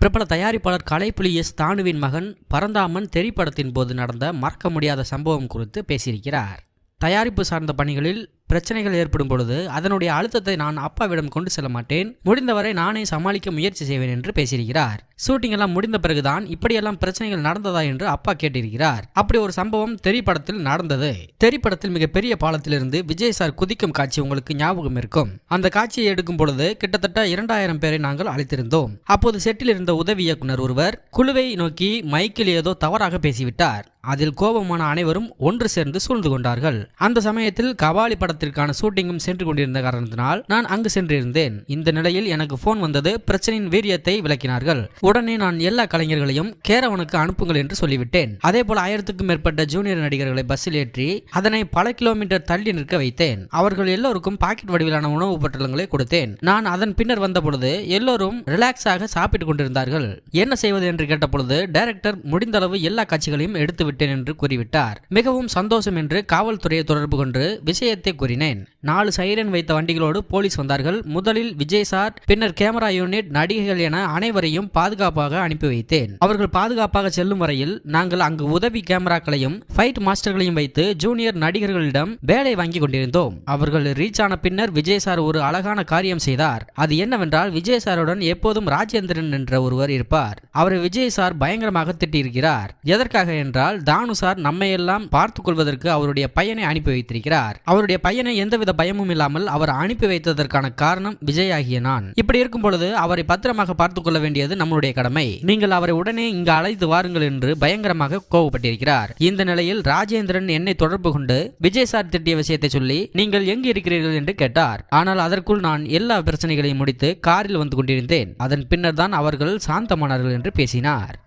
பிரபல தயாரிப்பாளர் கலைப்புலி எஸ் தானுவின் மகன் பரந்தாமன் திரைப்படத்தின் போது நடந்த மறக்க முடியாத சம்பவம் குறித்து பேசியிருக்கிறார். தயாரிப்பு சார்ந்த பணிகளில் பிரச்சனைகள் ஏற்படும் பொழுது அதனுடைய அழுத்தத்தை நான் அப்பாவிடம் கொண்டு செல்ல மாட்டேன். முடிந்தவரை நானே சமாளிக்க முயற்சி செய்வேன் என்று பேசியிருக்கிறார். ஷூட்டிங் எல்லாம் முடிந்த பிறகுதான் இப்படியெல்லாம் பிரச்சனைகள் நடந்ததா என்று அப்பா கேட்டிருக்கிறார். அப்படி ஒரு சம்பவம் திரைப்படத்தில் நடந்தது. திரைப்படத்தில் மிகப்பெரிய பாலத்திலிருந்து விஜய் சார் குதிக்கும் காட்சி உங்களுக்கு ஞாபகம் இருக்கும். அந்த காட்சியை எடுக்கும் பொழுது கிட்டத்தட்ட இரண்டாயிரம் பேரை நாங்கள் அழைத்திருந்தோம். அப்போது செட்டில் இருந்த உதவி இயக்குனர் ஒருவர் குழுவை நோக்கி மைக்கில் ஏதோ தவறாக பேசிவிட்டார். அதில் கோபமான அனைவரும் ஒன்று சேர்ந்து சூழ்ந்து கொண்டார்கள். அந்த சமயத்தில் கபாலி படத்திற்கான ஷூட்டிங்கும் சென்று கொண்டிருந்த காரணத்தினால் நான் அங்கு சென்றிருந்தேன். இந்த நிலையில் எனக்கு போன் வந்தது. பிரச்சனையின் வீரியத்தை விளக்கினார்கள். உடனே நான் எல்லா கலைஞர்களையும் கேரவனுக்கு அனுப்புங்கள் என்று சொல்லிவிட்டேன். அதே போல ஆயிரத்துக்கும் மேற்பட்ட ஜூனியர் நடிகர்களை பஸ்ஸில் ஏற்றி அதனை பல கிலோமீட்டர் தள்ளி நிற்க வைத்தேன். அவர்கள் எல்லோருக்கும் பாக்கெட் வடிவிலான உணவு பொட்டலங்களை கொடுத்தேன். நான் அதன் பின்னர் வந்தபொழுது எல்லோரும் ரிலாக்ஸாக சாப்பிட்டுக் கொண்டிருந்தார்கள். என்ன செய்வது என்று கேட்டபொழுது டைரக்டர் முடிந்தளவு எல்லா காட்சிகளையும் எடுத்து விட்டேன் என்று கூறிவிட்டார். மிகவும் சந்தோஷம் என்று காவல்துறையை தொடர்பு கொண்டு விஷயத்தை 49 நாலு சைரன் வைத்த வண்டிகளோடு போலீஸ் வந்தார்கள். முதலில் விஜய் சார் பின்னர் கேமரா யூனிட் நடிகைகள் என அனைவரையும் பாதுகாப்பாக அனுப்பி வைத்தேன். அவர்கள் பாதுகாப்பாக செல்லும் வரையில் நாங்கள் அங்கு உதவி கேமராக்களையும் ஃபைட் மாஸ்டர்களையும் வைத்து ஜூனியர் நடிகர்களிடம் வேலை வாங்கி கொண்டிருந்தோம். அவர்கள் ரீச் ஆன பின்னர் விஜய் சார் ஒரு அழகான காரியம் செய்தார். அது என்னவென்றால் விஜய் சாருடன் எப்போதும் ராஜேந்திரன் என்ற ஒருவர் இருப்பார். அவரை விஜய் சார் பயங்கரமாக திட்டியிருக்கிறார். எதற்காக என்றால் தானு சார் நம்மையெல்லாம் பார்த்துக் கொள்வதற்கு அவருடைய பையனை அனுப்பி வைத்திருக்கிறார். அவருடைய பையனை எந்தவித பயமும் இல்லாமல் அவர் அனுப்பி வைத்ததற்கான காரணம் விஜய் ஆகிய நான். இப்படி இருக்கும் பொழுது அவரை பத்திரமாக பார்த்துக் கொள்ள வேண்டியது நம்மளுடைய கடமை. நீங்கள் அவரை உடனே இங்கு அழைத்து வாருங்கள் என்று பயங்கரமாக கோவப்பட்டிருக்கிறார். இந்த நிலையில் ராஜேந்திரன் என்னை தொடர்பு கொண்டு விஜய் சார் திட்டிய விஷயத்தை சொல்லி நீங்கள் எங்கு இருக்கிறீர்கள்? என்று கேட்டார். ஆனால் அதற்குள் நான் எல்லா பிரச்சனைகளையும் முடித்து காரில் வந்து கொண்டிருந்தேன். அதன் பின்னர் தான் அவர்கள் சாந்தமானார்கள் என்று பேசினார்.